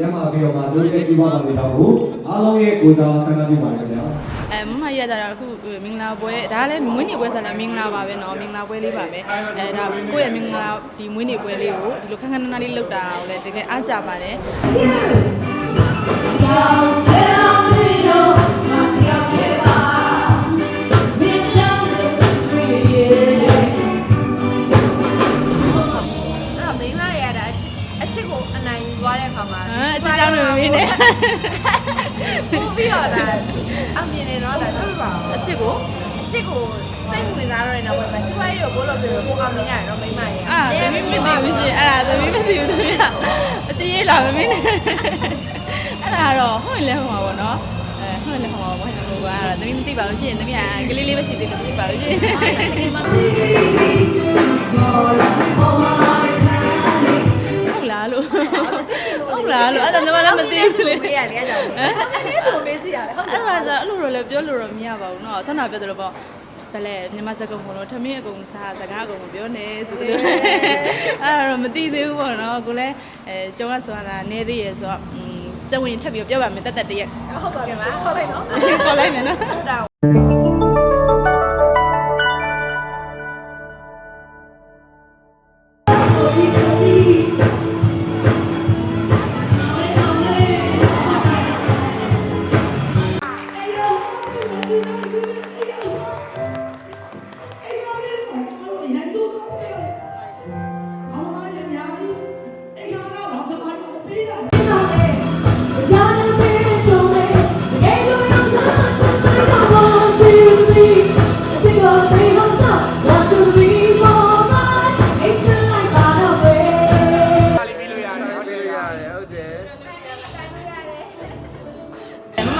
ကျမ်းမာပြီးတော့မှလူတွေကြည့်ပါတော့နေတာကိုအားလုံးရဲ့ကိုယ်စားဆန္ဒပြုပါတယ်ခင်ဗျာအဲမမရကြတာအခုမင်္ဂလာပွဲဒါလည်းမွေးနေ့ပွဲဆန္ဒမင်္ဂလာပါပဲเนาะမင်္ဂလာပွဲလေးပါပဲအဲဒါကိုယ့်ရဲ့မင်္ဂလာဒီမွေးနေ့ပွဲလေးကိုဒီလိုခန်းခန်းနားနားလေးလုပ်တာကိုလည်းတကယ်အားကြပါတယ် တဲ့အခါမှာဟမ်အချစ်ကြောင့်လည်းမင်းနဲ့ပို့ပြီးတော့ဒါအမြင်နေတော့ဒါတွေ့ပါဘူးအချစ်ကိုအချစ်ကိုစိတ်ဝင်စားတော့တဲ့နောက်ပိုင်းမှာစီးပွားရေးတွေကိုပို့လို့ပြောပို့အောင်မြင်ရတယ်တော့မိန်းမတွေအဲ့ဒါသမီးမသိဘူးရှင်အဲ့ဒါသမီးမသိဘူးသမီးကအချစ်ရေးလာမမင်းနဲ့အဲ့ဒါတော့ဟုတ်ရင်လည်းဟိုပါဗောနော်အဲဟုတ်ရင်လည်းဟိုပါဗောဟိုကအဲ့ဒါသမီးမသိပါဘူးရှင်သမီးကကလေးလေးပဲရှိသေးတယ်မသိပါဘူးရှင်ဟုတ် လားလို့ဟုတ်လားလို့အဲ့ဒါကျွန်မလည်းမသိဘူးလေ မေးရတယ်အဲ့ကြောင့် ဟမ်အဲ့ဒါမေးကြည့်ရတယ်ဟုတ်အဲ့ဒါဆိုအဲ့လိုတော့လည်းပြောလို့တော့မရပါဘူးเนาะဆောင်းနာပြောတယ်လို့ပေါ့ဘယ်လဲမြန်မာစကားပုံလို့ထမင်းအကုန်စားစကားအကုန်မပြောနဲ့ဆိုလို့အဲ့ဒါတော့မသိသေးဘူးပေါ့နော်ကိုလည်းအဲကျောင်းကဆိုတာနေသေးရယ်ဆိုတော့อืมကျဝင်ထပ်ပြီးပြောပါမယ်တက်တက်တရက် ဟုတ်ပါပြီခေါ်လိုက်နော် ခေါ်လိုက်မယ်နော်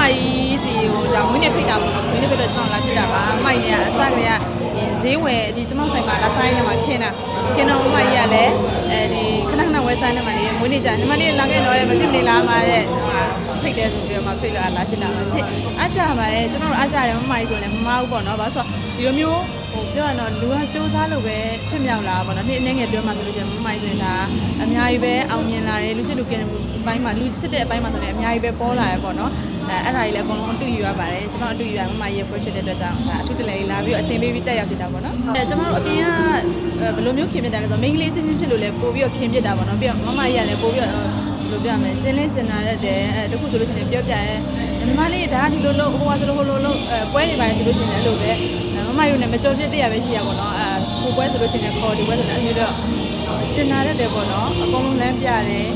မမကြီးစီဟိုဒါမွေးနေ့ဖိတ်တာပေါ့နော်မွေးနေ့ဖိတ်တော့ကျွန်တော်လာဖြစ်တာပါမိုက်နေကအစကတည်းကဈေးဝယ်ဒီကျွန်တော်ဆိုင်မှာလာဆိုင်ထဲမှာခင်းတာခင်းတော့မမကြီးကလည်းအဲဒီခဏခဏဝယ်ဆိုင်ထဲမှာနေမွေးနေ့ကြာညီမလေးလာခဲ့တော့လည်းမဖြစ်မနေလာမှာတဲ့ဖိတ်တယ်ဆိုပြီးတော့မှဖိတ်လို့လာဖြစ်တာပါရှင့်အားကြပါတယ်ကျွန်တော်တို့အားကြတယ်မမကြီးဆိုလည်းမမဘူးပေါ့နော်ဘာလို့ဆိုဒီလိုမျိုးဟို ပြောရတော့လူကစူးစမ်းလို့ပဲဖြစ်မြောက်လာပေါ့နော်နေ့အနေငယ်ပြောမှပြောလို့ရှိရင်မမကြီးဆိုရင်ဒါအများကြီးပဲအောင်မြင်လာတယ်လူချစ်လူကင်အပိုင်းမှာလူချစ်တဲ့အပိုင်းမှာဆိုလည်းအများကြီးပဲပေါ်လာရပေါ့နော်အဲအဲ့ဒါကြီးလည်းအကုန်လုံးအတူယူရပါတယ်ကျွန်တော်အတူယူရမမကြီးရဲ့ပွဲဖြစ်တဲ့အတွက်ကြောင့်ဒါအထူးတလဲလာပြီးအချိန်ပေးပြီးတက်ရောက်ဖြစ်တာပေါ့နော်အဲကျွန်တော်တို့အပြင်ကဘယ်လိုမျိုးခင်ဖြစ်တယ်လဲဆိုတော့မိန်းကလေးချင်းချင်းဖြစ်လို့လဲပို့ပြီးတော့ခင်ဖြစ်တာပေါ့နော်ပြီးတော့မမကြီးကလည်းပို့ပြီးတော့ဘယ်လိုပြမလဲကျင်းလင်းကျင်နာတတ်တယ်အဲတခုဆိုလို့ရှိရင်ပြောပြရဲညီမလေးဒါကဒီလိုလို့ဟိုကဆိုလို့ဟိုလိုလို့အဲပွဲနေပါလေဆိုလို့ရှိရင်လည်းအဲ့လိုပဲ မမတို့နဲ့မကြော်ပြစ်သေးရပဲရှိရပါတော့အဲဟိုပွဲဆိုလို့ရှိရင်ခေါ်ဒီပွဲဆိုတော့အဲ့လိုတော့ကျင်နာတတ်တယ်ပေါ့နော်အကုန်လုံးလမ်းပြတယ်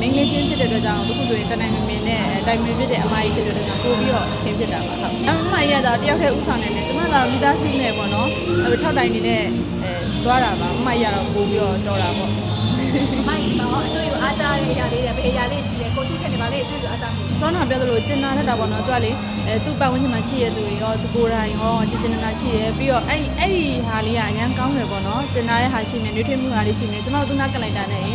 မင်းကလေးချင်းဖြစ်တဲ့အတွက်ကြောင့်တခုဆိုရင်တနိုင်မမင်းနဲ့တိုင်မင်ဖြစ်တဲ့အမကြီးဖြစ်တဲ့အတွက်ကြောင့်ပို့ပြီးတော့ခင်ဖြစ်တာပါဟုတ်အမကြီးကတော့တယောက်တည်းဥဆောင်နေတယ်ကျမကတော့မိသားစုနဲ့ပေါ့နော်အဲထောက်တိုင်နေတဲ့အဲသွားတာပါအမကြီးကတော့ပို့ပြီးတော့တော်တာပေါ့မိုက်ပါတော့အတွေ့အအားကြတဲ့အရာလေးတွေပဲအရာလေးရှိတယ်ကိုတူးချက်နေ ပါလေအတွေ့အအားကြမှုစောနာပြောသလိုကျင်နာတတ်တာပေါ့နော်သူကလေအဲသူ့ပတ်ဝန်းကျင်မှာရှိရတဲ့သူတွေရောသူကိုယ်တိုင်ရောကျင်ကျင်နာနာရှိရပြီးတော့အဲ့အဲ့ဒီဟာလေးကအရန်ကောင်းတယ်ပေါ့နော်ကျင်နာတဲ့ဟာရှိမယ်နှွေးထွေးမှုဟာလေးရှိမယ်ကျွန်တော်တို့သူနာကလိုက်တာနဲ့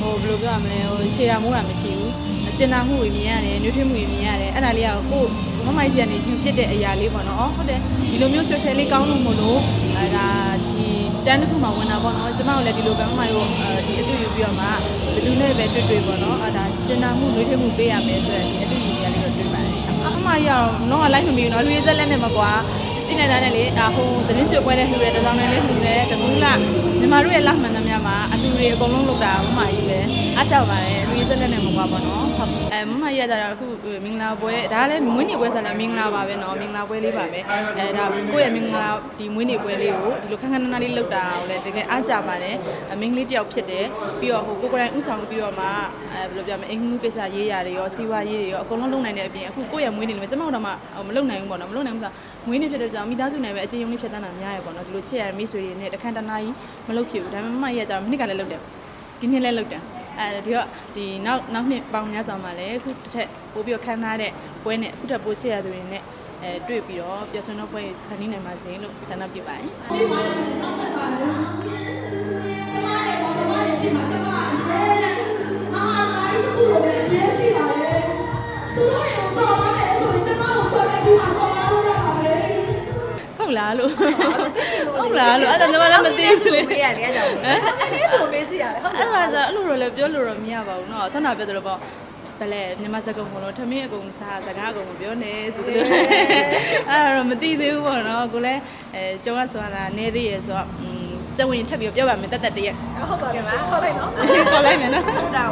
ဟိုဘယ်လိုပြောရမလဲဟိုရှေတာမိုးတာမရှိဘူးကျင်နာမှုတွေမြင်ရတယ်နှွေးထွေးမှုတွေမြင်ရတယ်အဲ့ဒါလေးကကိုမမိုက်စီကနေယူဖြစ်တဲ့အရာလေးပေါ့နော်ဟုတ်တယ်ဒီလိုမျိုး social လေးကောင်းလို့မလို့အဲဒါဒီ တန်းတစ်ခုမှဝင်တာပေါ့နော်ကျမတို့လည်းဒီလိုပဲမမိုက်ကိုဒီအတူယူပြီးတော့မှဘယ်သူနဲ့ပဲတွေ့တွေ့ပေါ့နော်အဲဒါကျင်နာမှုနှွေးထွေးမှုပေးရမယ်ဆိုရင်ဒီအတူယူစရာလေးတော့တွေ့ပါတယ်အမမကြီးကတော့တော့လိုက်မမီဘူးနော်လူရေးဆက်လက်နဲ့မကွာကြည့်နေတာနဲ့လေအဟိုသတင်းကျွပွဲနဲ့လှူတယ်တစောင်းနဲ့လည်းလှူတယ်တကူလာ ညီမတို့ရဲ့လက်မှန်သမျှမှာအလှူတွေအကုန်လုံးလုပ်တာမမကြီးပဲအားကြောက်ပါတယ်လူရေးဆက်လက်နဲ့မကွာပေါ့နော်ဟုတ်အဲမမကြီးကကြတော့အခုမင်္ဂလာပွဲဒါလည်းမွေးနေ့ပွဲဆိုလည်းမင်္ဂလာပါပဲနော်မင်္ဂလာပွဲလေးပါပဲအဲဒါကိုယ့်ရဲ့မင်္ဂလာဒီမွေးနေ့ပွဲလေးကိုဒီလိုခန်းခန်းနားနားလေးလုပ်တာကိုလည်းတကယ်အားကြပါတယ်မင်္ဂလေးတယောက်ဖြစ်တယ်ပြီးတော့ဟိုကိုကိုယ်တိုင်ဥဆောင်ပြီးတော့မှအဲဘယ်လိုပြောမလဲအင်္ဂမှုကိစ္စရေးရာတွေရောစီဝါရေးတွေရောအကုန်လုံးလုပ်နိုင်တဲ့အပြင်အခုကိုယ့်ရဲ့မွေးနေ့လေးမှာကျမတို့တော့မှမလုပ်နိုင်ဘူးပေါ့နော်မလုပ်နိုင်ဘူးဆိုတာမွေးနေ့ဖြစ်တဲ့ကြောင့်မိသားစုနဲ့ပဲအချင်းယုံလေးဖြစ်တတ်တာများရပေါ့နော်ဒီလိုချစ်ရမိတ်ဆွေတွေနဲ့တခန့်တနာကြီးမလုပ်ဖြစ်ဘူးဒါပေမဲ့မမကြီးကကြာမိနစ်ကလည်းလုပ်တယ်ဒီနှစ်လည်းလုပ်တယ်အဲဒီတော့ဒီနောက်နောက်နှစ်ပေါင်းများစွာမှာလည်းအခုတစ်ထက်ပို့ပြီးတော့ခန်းထားတဲ့ပွဲနဲ့အခုထက်ပိုချစ်ရသူတွေနဲ့အဲတွေ့ပြီးတော့ပျော်ရွှင်တော့ပွဲဖန်တီးနိုင်ပါစေလို့ဆန္ဒပြုပါတယ်ဒီမှာလည်းနောက်ထပ်ပါတယ်ကျမရဲ့ဘောကမလေးရှိမှကျမအရေးနဲ့မဟာဆိုင်တစ်ခုလိုပဲအရေးရှိပါတယ်သူတို့တွေကိုစော်ရမယ်ဆိုရင်ကျမကိုချော်တဲ့ဒီမှာစော်ရလို့ရပါမယ် ဟုတ်လားလို့ဟုတ်လားလို့အဲ့ဒါကျွန်မလည်းမသိဘူးလေ မေးရတယ်အဲ့ကြောင့် ဟမ် အဲ့ဒါကိုမေးကြည့်ရတယ်ဟုတ် အဲ့ဒါဆိုအဲ့လိုတော့လည်းပြောလို့တော့မရပါဘူးเนาะဆန္ဒပြောတယ်လို့ပေါ့ ဘလဲမြန်မာစကားမလို့ထမင်းအကုန်စားစကားအကုန်မပြောနဲ့ဆိုတော့အဲ့ဒါတော့မသိသေးဘူးပေါ့နော်ကိုလည်းအဲကျောင်းကဆိုတာနေသေးရဆိုတော့อืมကျဝင်ထပ်ပြီးပြောပါမယ်တက်တက်တရက် ဟုတ်ပါပြီခေါ်လိုက်နော် ခေါ်လိုက်မယ်နော် ဟုတ်တာ